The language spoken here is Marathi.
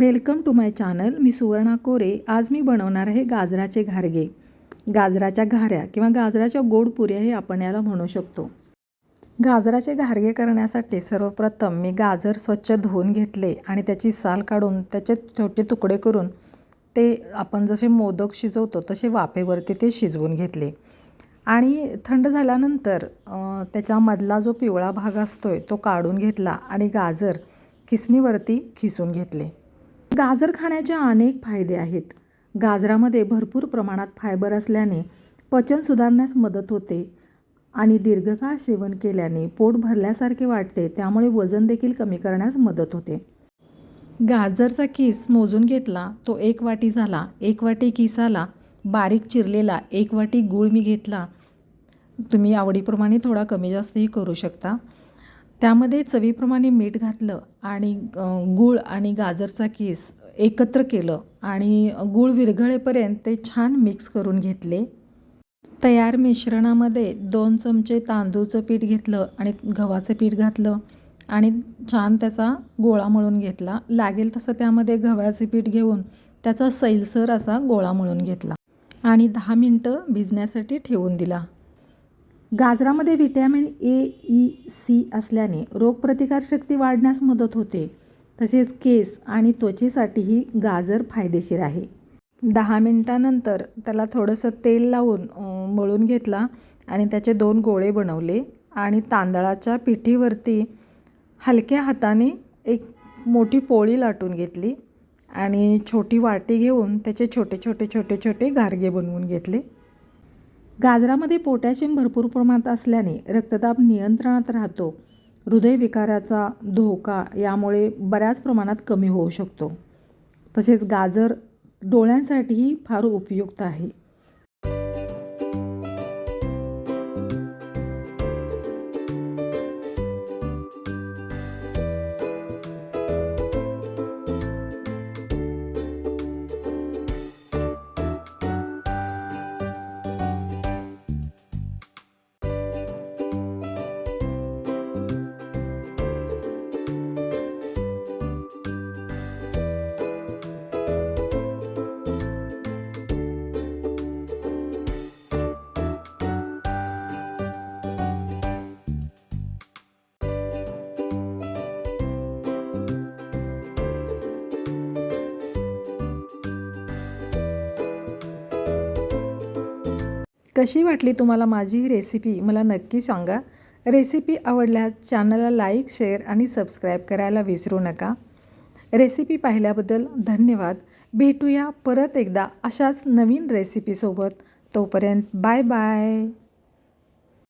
Welcome to my channel. मी सुवर्णा कोरे. आज मी बनवणार आहे गाजराचे घारगे. गाजराच्या घाऱ्या किंवा गाजराच्या गोड पुऱ्या हे आपण याला म्हणू शकतो. गाजराचे घारगे करण्यासाठी सर्वप्रथम मी गाजर स्वच्छ धुवून घेतले आणि त्याची साल काढून त्याचे छोटे तुकडे करून ते आपण जसे मोदक शिजवतो तसे वाफेवरती ते शिजवून घेतले. आणि थंड झाल्यानंतर त्याच्यामधला जो पिवळा भाग असतो आहे तो काढून घेतला आणि गाजर खिसणीवरती खिसून घेतले. गाजर खाण्याचे अनेक फायदे आहेत. गाजरामध्ये भरपूर प्रमाणात फायबर असल्याने पचन सुधारण्यास मदत होते आणि दीर्घकाळ सेवन केल्याने पोट भरल्यासारखे वाटते त्यामुळे वजन देखील कमी करण्यास मदत होते. गाजरचा किस मोजून घेतला तो एक वाटी झाला एक वाटी किसाला बारीक चिरलेला एक वाटी गूळ मी घेतला. तुम्ही आवडीप्रमाणे थोडा कमी जास्तही करू शकता. त्यामध्ये चवीप्रमाणे मीठ घातलं आणि गूळ आणि गाजरचा किस एकत्र केलं आणि गूळ विरघळेपर्यंत ते छान मिक्स करून घेतले. तयार मिश्रणामध्ये दोन चमचे तांदूळचं पीठ घेतलं आणि गव्हाचं पीठ घातलं आणि छान त्याचा गोळा मळून घेतला. लागेल तसं त्यामध्ये गव्हाचे पीठ घेऊन त्याचा सैलसर असा गोळा मळून घेतला आणि दहा मिनटं भिजण्यासाठी ठेवून दिला. गाजरामध्ये व्हिटॅमिन ए ई सी असल्याने रोगप्रतिकारशक्ती वाढण्यास मदत होते. तसेच केस आणि त्वचेसाठीही गाजर फायदेशीर आहे. दहा मिनटानंतर त्याला थोडंसं तेल लावून मळून घेतला आणि त्याचे दोन गोळे बनवले आणि तांदळाच्या पिठीवरती हलक्या हाताने एक मोठी पोळी लाटून घेतली आणि छोटी वाटी घेऊन त्याचे छोटे छोटे छोटे छोटे गारगे बनवून घेतले. गाजरामध्ये पोटॅशियम भरपूर प्रमाणात असल्याने रक्तदाब नियंत्रणात राहतो. हृदयविकाराचा धोका यामुळे बऱ्याच प्रमाणात कमी होऊ शकतो. तसेच गाजर डोळ्यांसाठीही फार उपयुक्त आहे. कशी वाटली तुम्हाला माझी ही रेसिपी मला नक्की सांगा. रेसिपी आवडल्यास चॅनलला लाईक शेअर आणि सबस्क्राईब करायला विसरू नका. रेसिपी पाहिल्याबद्दल धन्यवाद. भेटूया परत एकदा अशाच नवीन रेसिपीसोबत तोपर्यंत बाय बाय